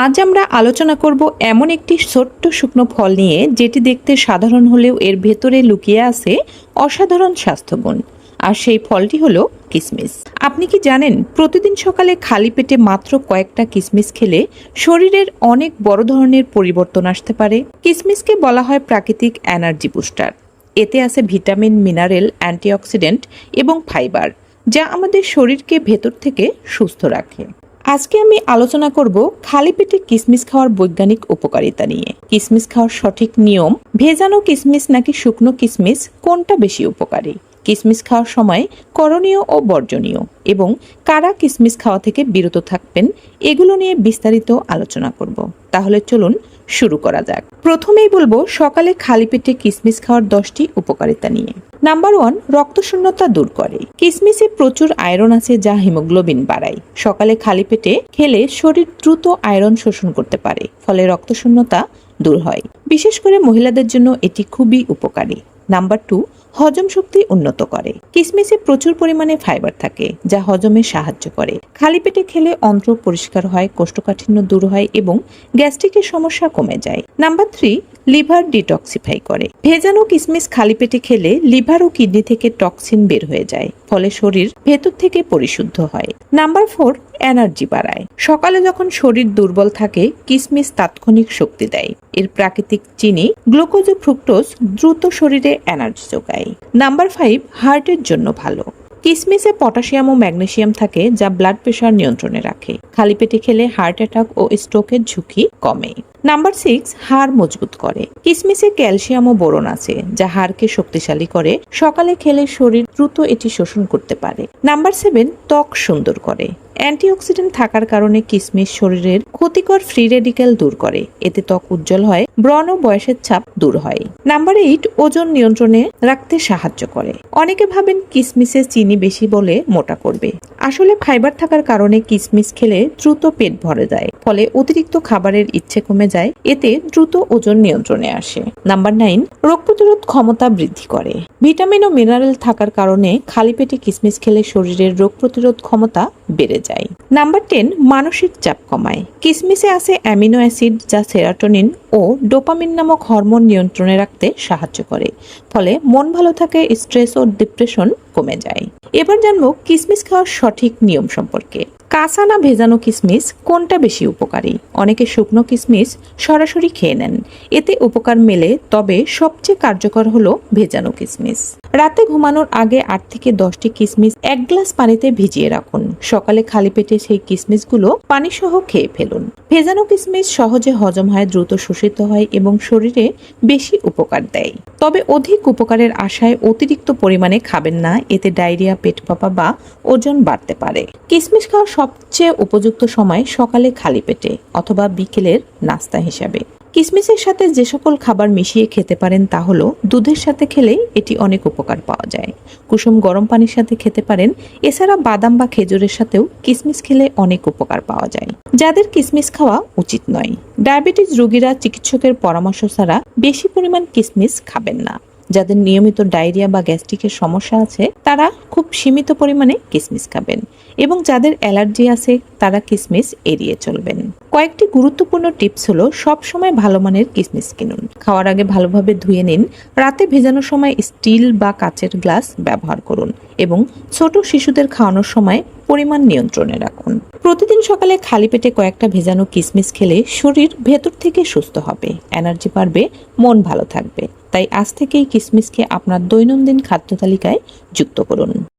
আজ আমরা আলোচনা করব এমন একটি ছোট্ট শুকনো ফল নিয়ে, যেটি দেখতে সাধারণ হলেও এর ভেতরে লুকিয়ে আছে অসাধারণ স্বাস্থ্যগুণ। আর সেই ফলটি হলো কিসমিস। আপনি কি জানেন, প্রতিদিন সকালে খালি পেটে মাত্র কয়েকটা কিসমিস খেলে শরীরের অনেক বড় ধরনের পরিবর্তন আসতে পারে? কিসমিসকে বলা হয় প্রাকৃতিক এনার্জি বুস্টার। এতে আছে ভিটামিন, মিনারেল, অ্যান্টিঅক্সিডেন্ট এবং ফাইবার, যা আমাদের শরীরকে ভেতর থেকে সুস্থ রাখে। আজকে আমি আলোচনা করব খালি পেটে কিসমিস খাওয়ার বৈজ্ঞানিক উপকারিতা নিয়ে। কিসমিস খাওয়ার সঠিক নিয়ম, ভেজানো কিসমিস নাকি শুকনো কিসমিস, কোনটা বেশি উপকারী? কিসমিস খাওয়ার সময় করণীয় ও বর্জনীয় এবং কারা কিসমিস খাওয়া থেকে বিরত থাকবেন, এগুলো নিয়ে বিস্তারিত আলোচনা করব। তাহলে চলুন শুরু করা যাক। প্রথমেই বলব সকালে খালি পেটে কিসমিস খাওয়ার দশটি উপকারিতা নিয়ে। নাম্বার ওয়ান রক্তশূন্যতা দূর করে। কিসমিসে প্রচুর আয়রন আছে যা হিমোগ্লোবিন বাড়ায়। সকালে খালি পেটে খেলে শরীর দ্রুত আয়রন শোষণ করতে পারে, ফলে রক্তশূন্যতা দূর হয়। বিশেষ করে মহিলাদের জন্য এটি খুবই উপকারী। নাম্বার টু হজম শক্তি উন্নত করে। কিসমিসে প্রচুর পরিমাণে ফাইবার থাকে, যা হজমে সাহায্য করে। খালি পেটে খেলে অন্ত্র পরিষ্কার হয়, কোষ্ঠকাঠিন্য দূর হয় এবং গ্যাস্ট্রিকের সমস্যা কমে যায়। নাম্বার থ্রি লিভার ডিটক্সিফাই করে। ভেজানো কিসমিস খালি পেটে খেলে লিভার ও কিডনি থেকে টক্সিন বের হয়ে যায়, ফলে শরীর ভেতর থেকে পরিশুদ্ধ হয়। নাম্বার ফোর, এনার্জি বাড়ায়। সকালে যখন শরীর দুর্বল থাকে, কিসমিস তাৎক্ষণিক শক্তি দেয়। এর প্রাকৃতিক চিনি, গ্লুকোজ ও ফ্রুক্টোজ দ্রুত শরীরে এনার্জি যোগায়। নাম্বার ফাইভ, হার্টের জন্য ভালো। কিসমিসে পটাশিয়াম ও ম্যাগনেসিয়াম থাকে, যা ব্লাড প্রেশার নিয়ন্ত্রণে রাখে। খালি পেটে খেলে হার্ট অ্যাটাক ও স্ট্রোকের ঝুঁকি কমে। নাম্বার সিক্স, হাড় মজবুত করে। কিসমিসে ক্যালসিয়াম ও বোরন আছে, যা হাড়কে শক্তিশালী করে। সকালে খেলে শরীর দ্রুত এটি শোষণ করতে পারে। নাম্বার সেভেন, ত্বক সুন্দর করে। অ্যান্টিঅক্সিডেন্ট থাকার কারণে কিসমিস শরীরের ক্ষতিকর ফ্রি রেডিক্যাল দূর করে। এতে ত্বক উজ্জ্বল হয়, ব্রণ ও বয়সের ছাপ দূর হয়। নাম্বার এইট, ওজন নিয়ন্ত্রণে রাখতে সাহায্য করে। অনেকে ভাবেন কিসমিসে চিনি বেশি বলে মোটা করবে। আসলে ফাইবার থাকার কারণে কিসমিস খেলে দ্রুত পেট ভরে যায়, ফলে অতিরিক্ত খাবারের ইচ্ছে কমে যায়, এতে দ্রুত ওজন নিয়ন্ত্রণে আসে। নাম্বার নাইন, রোগ প্রতিরোধ ক্ষমতা বৃদ্ধি করে। ভিটামিন ও মিনারেল থাকার কারণে খালি পেটে কিসমিস খেলে শরীরের রোগ প্রতিরোধ ক্ষমতা বেড়ে যায়। নাম্বার টেন, মানসিক চাপ কমায়। কিসমিসে আছে অ্যামিনো অ্যাসিড যা সেরাটোনিন ও ডোপামিন নামক হরমোন নিয়ন্ত্রণে রাখতে সাহায্য করে, ফলে মন ভালো থাকে, স্ট্রেস ও ডিপ্রেশন কমে যায়। এবার জানব কিসমিস খাওয়ার সঠিক নিয়ম সম্পর্কে। কাঁচা না ভেজানো কিসমিস কোনটা বেশি উপকারী? অনেকে শুকনো কিসমিস সরাসরি খেয়ে নেন। এতে উপকার মেলে, তবে সবচেয়ে কার্যকর হলো ভেজানো কিসমিস। রাতে ঘুমানোর আগে আট থেকে দশটি কিসমিস এক গ্লাস পানিতে ভিজিয়ে রাখুন। সকালে খালি পেটে সেই কিসমিসগুলো পানি সহ খেয়ে ফেলুন। ভেজানো কিসমিস সহজে হজম হয়, দ্রুত শোষিত হয় এবং শরীরে বেশি উপকার দেয়। তবে অধিক উপকারের আশায় অতিরিক্ত পরিমাণে খাবেন না, এতে ডায়রিয়া, পেট ফাঁপা বা ওজন বাড়তে পারে। কিসমিস খাওয়ার সবচেয়ে উপযুক্ত সময় সকালে খালি পেটে অথবা বিকেলের নাস্তা হিসাবে। কিসমিসের সাথে যে সকল খাবার মিশিয়ে খেতে পারেন তা হলো দুধের সাথে খেলে এটি অনেক উপকার পাওয়া যায়। কুসুম গরম পানির সাথে খেতে পারেন, এছাড়া বাদাম বা খেজুরের সাথেও কিসমিস খেলে অনেক উপকার পাওয়া যায়। যাদের কিসমিস খাওয়া উচিত নয়। ডায়াবেটিস রোগীরা চিকিৎসকের পরামর্শ ছাড়া বেশি পরিমাণ কিসমিস খাবেন না। যাদের নিয়মিত ডায়রিয়া বা গ্যাস্ট্রিকের সমস্যা আছে তারা খুব সীমিত পরিমাণে কিসমিস খাবেন এবং যাদের অ্যালার্জি আছে তারা কিসমিস এড়িয়ে চলবেন। কয়েকটি গুরুত্বপূর্ণ টিপস হলো, সব সময় ভালো মানের কিসমিস কিনুন। খাওয়ার আগে ভালোভাবে ধুয়ে নিন। রাতে ভেজানোর সময় স্টিল বা কাচের গ্লাস ব্যবহার করুন এবং ছোট শিশুদের খাওয়ানোর সময় পরিমাণ নিয়ন্ত্রণে রাখুন। প্রতিদিন সকালে খালি পেটে কয়েকটা ভেজানো কিসমিস খেলে শরীর ভেতর থেকে সুস্থ হবে, এনার্জি বাড়বে, মন ভালো থাকবে। তাই আজ থেকেই কিসমিসকে আপনার দৈনন্দিন খাদ্য তালিকায় যুক্ত করুন।